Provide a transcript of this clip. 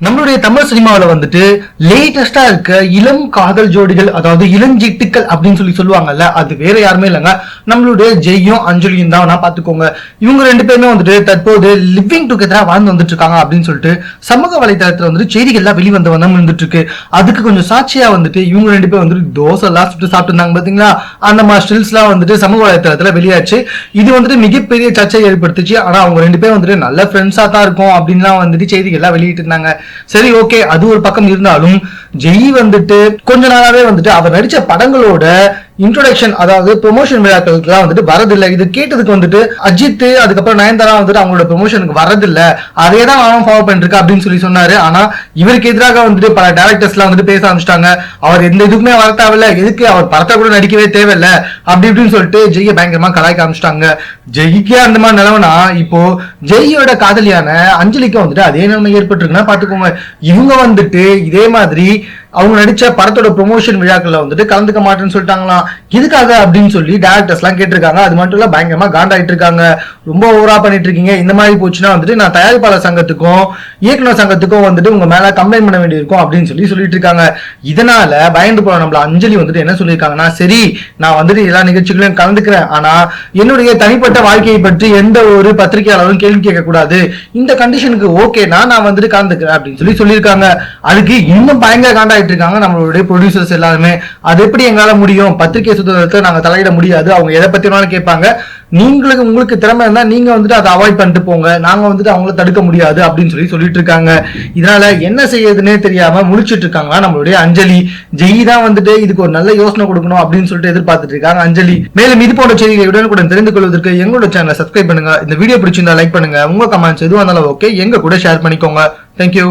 நம்மளுடைய தமிழ் சினிமாவில் வந்துட்டு லேட்டஸ்டா இருக்க இளம் காதல் ஜோடிகள் அதாவது இளஞ்சிட்டுக்கள் அப்படின்னு சொல்லி சொல்லுவாங்கல்ல அது வேற யாருமே இல்லைங்க. நம்மளுடைய ஜெய்யும் அஞ்சலியும் தான் நான் பார்த்துக்கோங்க. இவங்க ரெண்டு பேருமே வந்துட்டு தற்போது லிவிங் டுகெதரா வாழ்ந்து வந்துட்டு இருக்காங்க அப்படின்னு சொல்லிட்டு சமூக வலைதளத்துல வந்துட்டு செய்திகள்லாம் வெளிவந்த வண்ணம் இருந்துட்டு இருக்கு அதுக்கு கொஞ்சம் சாட்சியா வந்துட்டு இவங்க ரெண்டு பேரும் வந்துட்டு தோசை எல்லாம் சுட்டு சாப்பிட்டு இருந்தாங்க பாத்தீங்களா? அந்த மாதிரி ஸ்டில்ஸ்லாம் வந்துட்டு சமூக வலைதளத்துல வெளியாச்சு. இது வந்துட்டு மிகப்பெரிய சர்ச்சை ஏற்படுத்துச்சு. ஆனா அவங்க ரெண்டு பேரும் வந்துட்டு நல்ல ஃப்ரெண்ட்ஸா தான் இருக்கும் அப்படின்லாம் வந்துட்டு செய்திகள்லாம் வெளியிட்டு இருந்தாங்க சரி ஓகே அது ஒரு பக்கம் இருந்தாலும் ஜெய் வந்துட்டு கொஞ்ச நாளாவே வந்துட்டு அவர் நடிச்ச படங்களோட இன்ட்ரோடக்ஷன் அதாவது ப்ரொமோஷன் விழாக்களுக்குலாம் வந்துட்டு வரதில்லை. இது கேட்டதுக்கு வந்துட்டு அஜித் அதுக்கப்புறம் நயன்தாரா வந்துட்டு அவங்களோட ப்ரொமோஷனுக்கு வரதில்ல. அதே தான் அவன் ஃபாலோ பண்ணிருக்கா அப்படின்னு சொல்லி சொன்னாரு. ஆனா இவருக்கு எதிராக வந்துட்டு பல டேரக்டர்ஸ்லாம் வந்துட்டு பேச ஆரம்பிச்சிட்டாங்க. அவர் எந்த இதுக்குமே வர தேவையில்ல. எதுக்கு அவர் படத்தை கூட நடிக்கவே தேவையில்ல. அப்படி இப்படின்னு சொல்லிட்டு ஜெய்ய பயங்கரமா கலாய்க்க ஆரம்பிச்சிட்டாங்க. ஜெய்க்கே அந்த மாதிரி நிலவனா இப்போ ஜெய்யோட காதலியான அஞ்சலிக்கு வந்துட்டு அதே நிலைமை ஏற்பட்டிருக்குன்னா பாத்துக்கோங்க. இவங்க வந்துட்டு இதே மாதிரி அவங்க நடிச்ச படத்தோட ப்ரொமோஷன் விழாக்கள்ல வந்துட்டு கலந்துக்க மாட்டேன்னு சொல்லிட்டாங்களாம். எதுக்காக அப்படின்னு சொல்லி டேரக்டர்ஸ் எல்லாம் கேட்டிருக்காங்க. அது மட்டும் இல்ல பயங்கரமா காண்டாயிட்டு இருக்காங்க ரொம்ப ஓவரா பண்ணிட்டு இருக்கீங்க இந்த மாதிரி போச்சுன்னா வந்துட்டு நான் தயாரிப்பாளர் சங்கத்துக்கும் இயக்குனர் சங்கத்துக்கும் வந்துட்டு உங்க மேல கம்ப்ளைண்ட் பண்ண வேண்டியிருக்கும் அப்படின்னு சொல்லி சொல்லிட்டு இருக்காங்க இதனால பயந்து போன நம்மள அஞ்சலி வந்துட்டு என்ன சொல்லியிருக்காங்கன்னா சரி நான் வந்துட்டு எல்லா நிகழ்ச்சிகளையும் கலந்துக்கிறேன். ஆனா என்னுடைய தனிப்பட்ட வாழ்க்கையை பற்றி எந்த ஒரு பத்திரிகையாளரும் கேள்வி கேட்க கூடாது இந்த கண்டிஷனுக்கு ஓகேனா நான் வந்துட்டு கலந்துக்கிறேன் அப்படின்னு சொல்லி சொல்லியிருக்காங்க. அதுக்கு இன்னும் பயங்கர காண்டாயிட்டு இருக்காங்க நம்மளுடைய ப்ரொடியூசர்ஸ் எல்லாருமே. அது எப்படி எங்களால முடியும்? பத்திரிகை சுதந்திரத்தை நாங்க தலையிட முடியாது. அவங்க எதை பத்தி வேணாலும் கேட்பாங்க. நீங்களுக்கு உங்களுக்கு திறமை இருந்தா நீங்க வந்துட்டு அதை அவாய்ட் பண்ணிட்டு போங்க. நாங்க வந்துட்டு அவங்கள தடுக்க முடியாது அப்படின்னு சொல்லி சொல்லிட்டு இருக்காங்க. இதனால என்ன செய்யறதுன்னே தெரியாம முழிச்சிட்டு இருக்காங்க நம்மளுடைய அஞ்சலி. ஜெய் தான் வந்துட்டு இதுக்கு ஒரு நல்ல யோசனை கொடுக்கணும் அப்படின்னு சொல்லிட்டு எதிர்பார்த்துட்டு இருக்காங்க அஞ்சலி. மேலும் இது போன்ற செய்திகளை உடனுக்குடன் தெரிந்து கொள்வதற்கு எங்களோட சேனலை சப்ஸ்கிரைப் பண்ணுங்க. இந்த வீடியோ பிடிச்சிருந்தா லைக் பண்ணுங்க. உங்க கமெண்ட்ஸ் எதுவாக இருந்தாலும் ஓகே எங்க கூட ஷேர் பண்ணிக்கோங்க. தேங்க்யூ